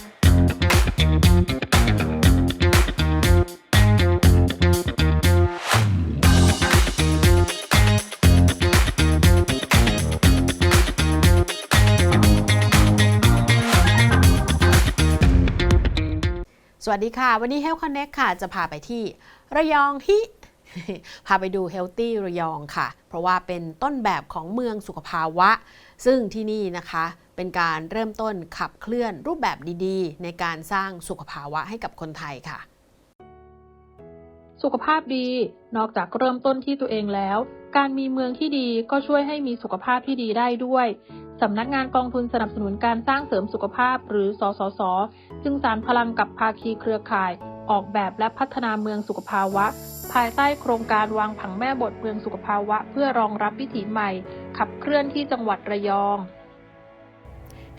สวัสดีค่ะ วันนี้ Health Connect ค่ะ จะพาไปที่ ระยองฮิ พาไปดู Healthy ระยองค่ะ เพราะว่าเป็นต้นแบบของเมืองสุขภาวะ ซึ่งที่นี่นะคะเป็นการเริ่มต้นขับเคลื่อนรูปแบบดีๆ ในการสร้างสุขภาวะให้กับคนไทยค่ะ สุขภาพดี นอกจากเริ่มต้นที่ตัวเองแล้ว การมีเมืองที่ดีก็ช่วยให้มีสุขภาพที่ดีได้ด้วยสำนักงานกองทุนสนับสนุนการสร้างเสริมสุขภาพหรือ สสส จึงสารพลังกับภาคีเครือข่าย ออกแบบและพัฒนาเมืองสุขภาวะ ภายใต้โครงการวางผังแม่บทเมืองสุขภาวะ เพื่อรองรับวิถีใหม่ ขับเคลื่อนที่จังหวัดระยอง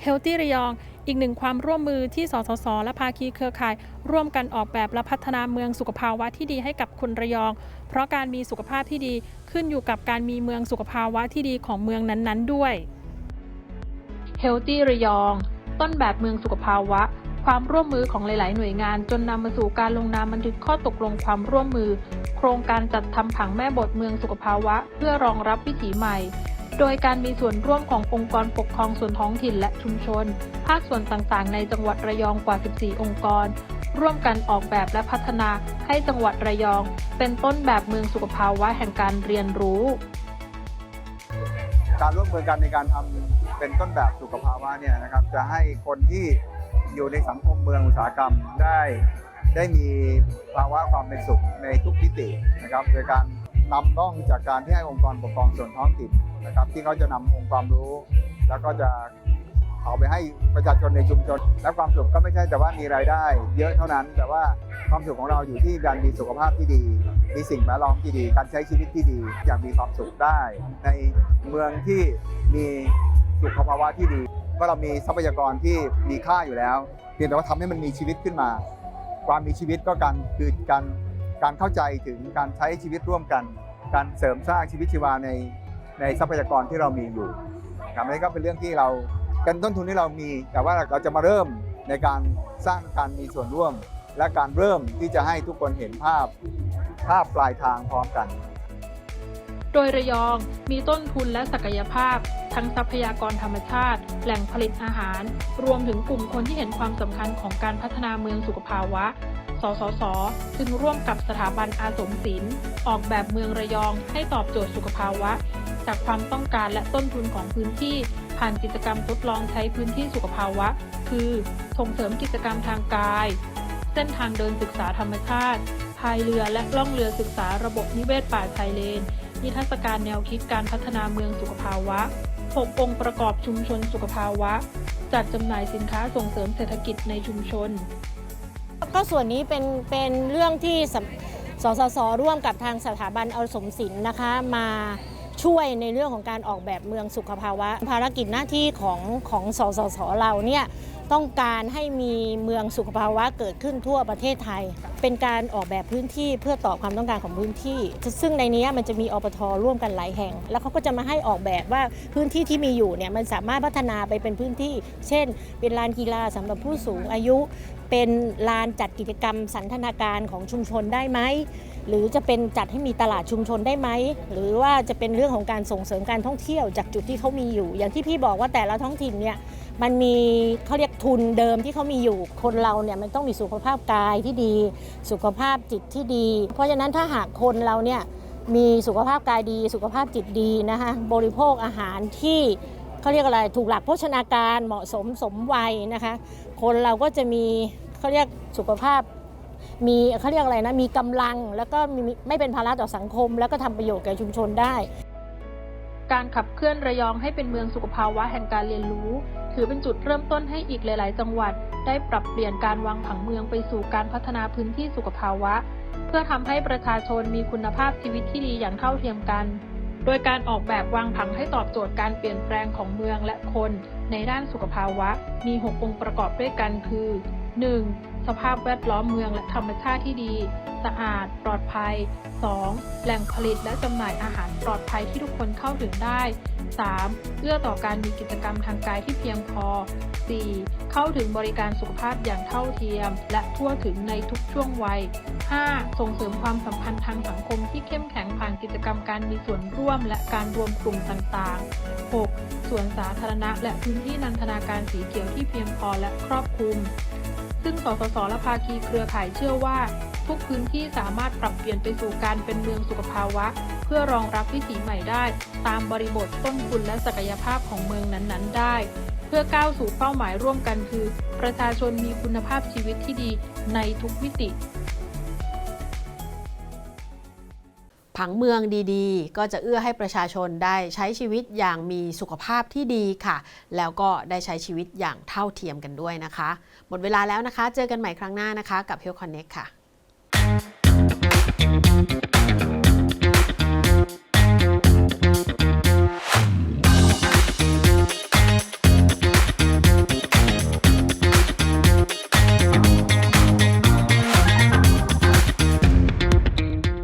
Healthy ระยอง อีกหนึ่งความร่วมมือที่สสส และภาคีเครือข่าย ร่วมกันออกแบบและพัฒนาเมืองสุขภาวะที่ดีให้กับคนระยอง เพราะการมีสุขภาพที่ดีขึ้นอยู่กับการมีเมืองสุขภาวะที่ดีของเมืองนั้นๆด้วย Healthy ระยอง ต้นแบบเมืองสุขภาวะ ความร่วมมือของหลาย ๆ หน่วยงานจนนำมาสู่การลงนามบันทึกข้อตกลงความร่วมมือ โครงการจัดทำผังแม่บทเมืองสุขภาวะ เพื่อรองรับวิถีใหม่ โดยการมีส่วนร่วมขององค์กรปกครองส่วนท้องถิ่นและชุมชน ภาคส่วนต่างๆ ในจังหวัดระยองกว่า 14 องค์กร ร่วมกันออกแบบและพัฒนาให้จังหวัดระยอง เป็นต้นแบบเมืองสุขภาวะแห่งการเรียนรู้ การร่วมมือกันในการทำเป็นต้นแบบสุขภาวะเนี่ยนะครับจะให้คนที่อยู่ในสังคมเมืองอุตสาหกรรมได้ ได้มีภาวะความเป็นสุขในทุกมิตินะครับโดยการนำต้องจากการที่ให้องค์กรปกครองส่วนท้องถิ่นนะครับ ที่เขาจะนำองค์ความรู้ แล้วก็จะเอาไปให้ประชาชนในชุมชน และความสุขก็ไม่ใช่แต่ว่ามีรายได้ เยอะเท่านั้น แต่ว่าความสุขของเราอยู่ที่การมีสุขภาพที่ดี มีสิ่งแวดล้อมที่ดี การใช้ชีวิตที่ดีอย่างมีความสุขได้ ในเมืองที่มีสุขภาวะที่ดีว่าเรามีทรัพยากรที่มีค่าอยู่แล้ว เพียงแต่ว่าทำให้มันมีชีวิตขึ้นมา ความมีชีวิตก็การคือการการเข้าใจถึงการใช้ชีวิตร่วมกัน การเสริมสร้างชีวิตชีวาในในทรัพยากรที่เรามีอยู่ครับนี่ก็เป็นเรื่องที่เราเป็นต้นทุนที่เรามี แต่ว่าเราจะมาเริ่มในการสร้างการมีส่วนร่วม และการเริ่มที่จะให้ทุกคนเห็นภาพภาพปลายทางพร้อมกัน โดยระยองมีต้นทุนและศักยภาพ ทั้งทรัพยากรธรรมชาติ แหล่งผลิตอาหาร รวมถึงกลุ่มคนที่เห็นความสำคัญของการพัฒนาเมืองสุขภาวะ สสส จึงร่วมกับสถาบันอาสมศิลป์ออกแบบเมืองระยองให้ตอบโจทย์สุขภาวะ จากความต้องการและต้นทุนของพื้นที่ ผ่านกิจกรรมทดลองใช้พื้นที่สุขภาวะ คือส่งเสริมกิจกรรมทางกาย เส้นทางเดินศึกษาธรรมชาติพายเรือและล่องเรือศึกษาระบบนิเวศป่าชายเลน นิทรรศการแนวคิดการพัฒนาเมืองสุขภาวะ 6 องค์ประกอบชุมชนสุขภาวะ จัดจำหน่ายสินค้าส่งเสริมเศรษฐกิจในชุมชน ก็ส่วนนี้เป็นเป็นเรื่องที่สสสสร่วมกับทางสถาบันอสมศิลป์นะคะ มาช่วยในเรื่องของการออกแบบเมืองสุขภาวะ ภารกิจหน้าที่ของของสสสเราเนี่ยต้องการให้มีเมืองสุขภาวะเกิดขึ้นทั่วประเทศไทยเป็นการออกแบบพื้นที่เพื่อตอบความต้องการของพื้นที่ ซึ่งในนี้มันจะมีอปทร่วมกันหลายแห่ง แล้วเขาก็จะมาให้ออกแบบว่าพื้นที่ที่มีอยู่เนี่ยมันสามารถพัฒนาไปเป็นพื้นที่ เช่น เป็นลานกีฬาสำหรับผู้สูงอายุ เป็นลานจัดกิจกรรมสันทนาการของชุมชนได้ไหมหรือจะเป็นจัดให้มีตลาดชุมชนได้ไหม หรือว่าจะเป็นเรื่องของการส่งเสริมการท่องเที่ยวจากจุดที่เขามีอยู่ อย่างที่พี่บอกว่าแต่ละท้องถิ่นเนี่ยมันมีเขาเรียก ทุนเดิมที่เขามีอยู่คนเราเนี่ยมันต้องมีสุขภาพกายที่ดี สุขภาพจิตที่ดี เพราะฉะนั้นถ้าหากคนเราเนี่ยมีสุขภาพกายดี สุขภาพจิตดีนะคะบริโภคอาหารที่เขาเรียกอะไรถูกหลักโภชนาการเหมาะสมสมวัยนะคะคนเราก็จะมีเขาเรียกสุขภาพมีเขาเรียกอะไรนะมีกำลังแล้วก็ไม่เป็นภาระต่อสังคม แล้วก็ทำประโยชน์แก่ชุมชนได้ การขับเคลื่อนระยองให้เป็นเมืองสุขภาวะแห่งการเรียนรู้ ถือเป็นจุดเริ่มต้นให้อีกหลาย ๆ จังหวัด ได้ปรับเปลี่ยนการวางผังเมืองไปสู่การพัฒนาพื้นที่สุขภาวะ เพื่อทำให้ประชาชนมีคุณภาพชีวิตที่ดีอย่างเท่าเทียมกัน โดยการออกแบบวางผังให้ตอบโจทย์การเปลี่ยนแปลงของเมืองและคน ในด้านสุขภาวะ มี 6 องค์ประกอบด้วยกันคือ 1. สภาพแวดล้อมเมืองและธรรมชาติที่ดี สะอาด ปลอดภัย 2. แหล่งผลิตและจำหน่ายอาหารปลอดภัยที่ทุกคนเข้าถึงได้ 3. เอื้อต่อการมีกิจกรรมทางกายที่เพียงพอ 4. เข้าถึงบริการสุขภาพอย่างเท่าเทียม และทั่วถึงในทุกช่วงวัย 5. ส่งเสริมความสัมพันธ์ทางสังคมที่เข้มแข็งผ่านกิจกรรมการมีส่วนร่วมและการรวมกลุ่มต่างๆ 6. ส่วนสาธารณะและพื้นที่นันทนาการสีเขียวที่เพียงพอและครอบคลุม ซึ่งสสสและภาคีเครือข่ายเชื่อว่า ทุกพื้นที่สามารถปรับเปลี่ยนไปสู่การเป็นเมืองสุขภาวะ เพื่อรองรับวิถีใหม่ได้ ตามบริบทต้นทุนและศักยภาพของเมืองนั้นๆ ได้ เพื่อก้าวสู่เป้าหมายร่วมกันคือ ประชาชนมีคุณภาพชีวิตที่ดีในทุกมิติ ผังเมืองดีๆ ก็จะเอื้อให้ประชาชนได้ใช้ชีวิตอย่างมีสุขภาพที่ดีค่ะ แล้วก็ได้ใช้ชีวิตอย่างเท่าเทียมกันด้วยนะคะ หมดเวลาแล้วนะคะ เจอกันใหม่ครั้งหน้านะคะ กับ Health Connect ค่ะ